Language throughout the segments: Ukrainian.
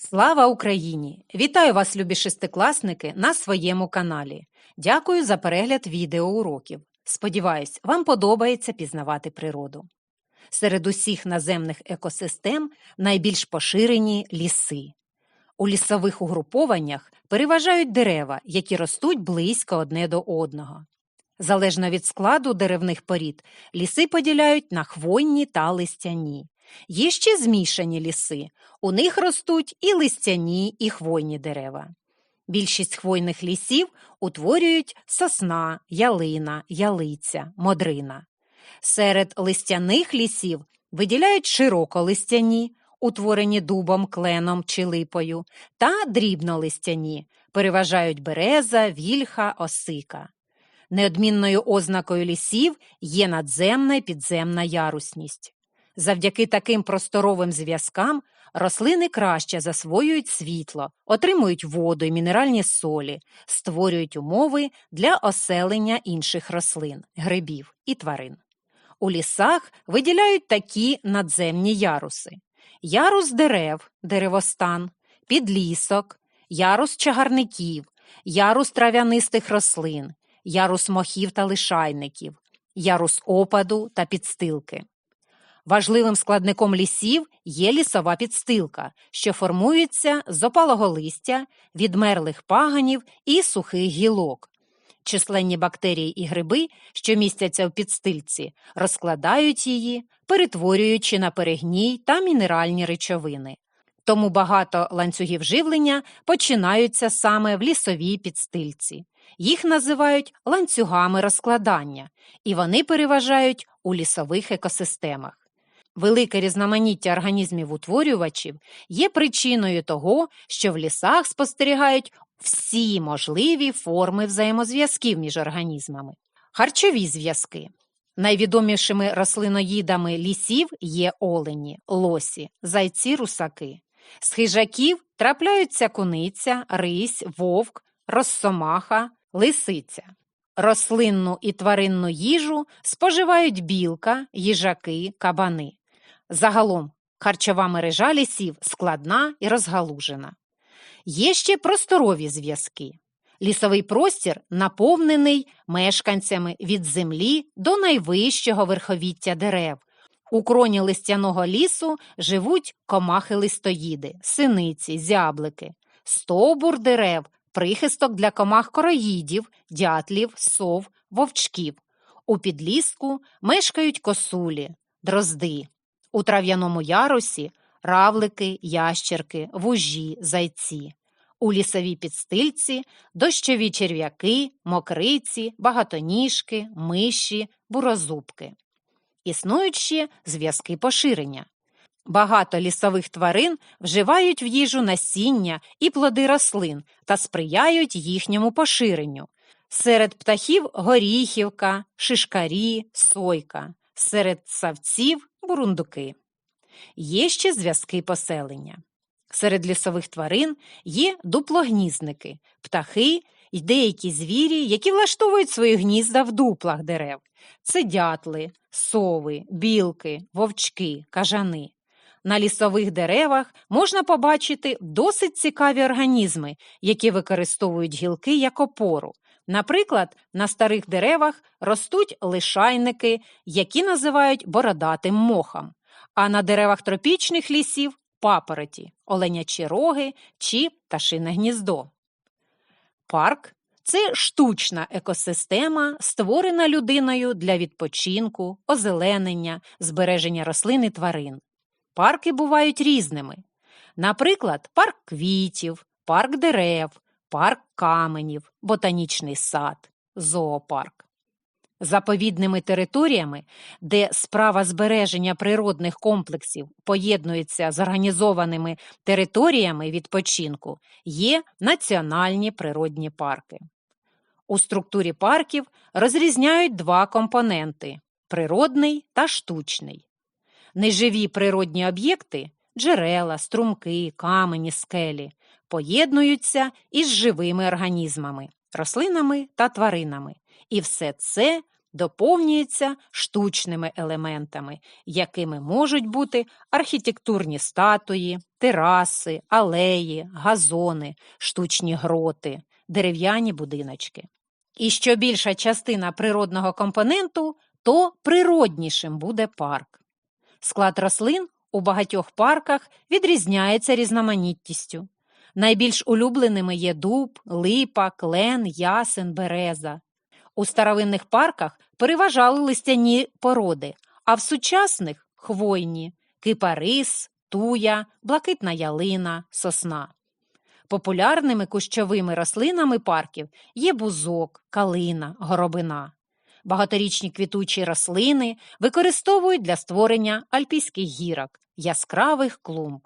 Слава Україні! Вітаю вас, любі шестикласники, на своєму каналі. Дякую за перегляд відеоуроків. Сподіваюсь, вам подобається пізнавати природу. Серед усіх наземних екосистем найбільш поширені ліси. У лісових угрупованнях переважають дерева, які ростуть близько одне до одного. Залежно від складу деревних порід, ліси поділяють на хвойні та листяні. Є ще змішані ліси, у них ростуть і листяні, і хвойні дерева. Більшість хвойних лісів утворюють сосна, ялина, ялиця, модрина. Серед листяних лісів виділяють широколистяні, утворені дубом, кленом чи липою, та дрібнолистяні, переважають береза, вільха, осика. Неодмінною ознакою лісів є надземна і підземна ярусність. Завдяки таким просторовим зв'язкам рослини краще засвоюють світло, отримують воду і мінеральні солі, створюють умови для оселення інших рослин, грибів і тварин. У лісах виділяють такі надземні яруси: ярус дерев, деревостан, підлісок, ярус чагарників, ярус трав'янистих рослин, ярус мохів та лишайників, ярус опаду та підстилки. Важливим складником лісів є лісова підстилка, що формується з опалого листя, відмерлих паганів і сухих гілок. Численні бактерії і гриби, що містяться в підстильці, розкладають її, перетворюючи на перегній та мінеральні речовини. Тому багато ланцюгів живлення починаються саме в лісовій підстильці. Їх називають ланцюгами розкладання, і вони переважають у лісових екосистемах. Велике різноманіття організмів утворювачів є причиною того, що в лісах спостерігають всі можливі форми взаємозв'язків між організмами. Харчові зв'язки. Найвідомішими рослиноїдами лісів є олені, лосі, зайці, русаки. З хижаків трапляються куниця, рись, вовк, розсомаха, лисиця. Рослинну і тваринну їжу споживають білка, їжаки, кабани. Загалом харчова мережа лісів складна і розгалужена. Є ще просторові зв'язки. Лісовий простір наповнений мешканцями від землі до найвищого верховіття дерев. У кроні листяного лісу живуть комахи-листоїди, синиці, зяблики, стовбур дерев, прихисток для комах короїдів, дятлів, сов, вовчків. У підліску мешкають косулі, дрозди. У трав'яному ярусі равлики, ящерки, вужі, зайці. У лісовій підстильці дощові черв'яки, мокриці, багатоніжки, миші, бурозубки. Існують ще зв'язки поширення. Багато лісових тварин вживають в їжу насіння і плоди рослин та сприяють їхньому поширенню. Серед птахів горіхівка, шишкарі, сойка, серед савців бурундуки. Є ще зв'язки поселення. Серед лісових тварин є дуплогніздники, птахи і деякі звірі, які влаштовують свої гнізда в дуплах дерев. Це дятли, сови, білки, вовчки, кажани. На лісових деревах можна побачити досить цікаві організми, які використовують гілки як опору. Наприклад, на старих деревах ростуть лишайники, які називають бородатим мохом, а на деревах тропічних лісів папороті, оленячі роги чи пташине гніздо. Парк це штучна екосистема, створена людиною для відпочинку, озеленення, збереження рослин і тварин. Парки бувають різними. Наприклад, парк квітів, парк дерев, парк каменів, ботанічний сад, зоопарк. Заповідними територіями, де справа збереження природних комплексів поєднується з організованими територіями відпочинку, є національні природні парки. У структурі парків розрізняють два компоненти природний та штучний. Неживі природні об'єкти джерела, струмки, камені, скелі поєднуються із живими організмами, рослинами та тваринами. І все це доповнюється штучними елементами, якими можуть бути архітектурні статуї, тераси, алеї, газони, штучні гроти, дерев'яні будиночки. І що більша частина природного компоненту, то природнішим буде парк. Склад рослин у багатьох парках відрізняється різноманітністю. Найбільш улюбленими є дуб, липа, клен, ясен, береза. У старовинних парках переважали листяні породи, а в сучасних хвойні кипарис, туя, блакитна ялина, сосна. Популярними кущовими рослинами парків є бузок, калина, горобина. Багаторічні квітучі рослини використовують для створення альпійських гірок, яскравих клумб.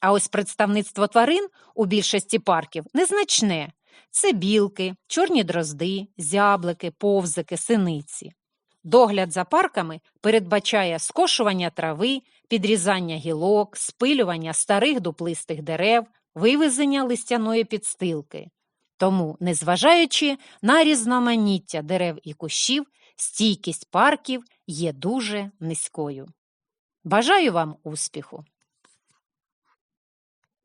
А ось представництво тварин у більшості парків незначне це білки, чорні дрозди, зяблики, повзики, синиці. Догляд за парками передбачає скошування трави, підрізання гілок, спилювання старих дуплистих дерев, вивезення листяної підстилки. Тому, незважаючи на різноманіття дерев і кущів, стійкість парків є дуже низькою. Бажаю вам успіху!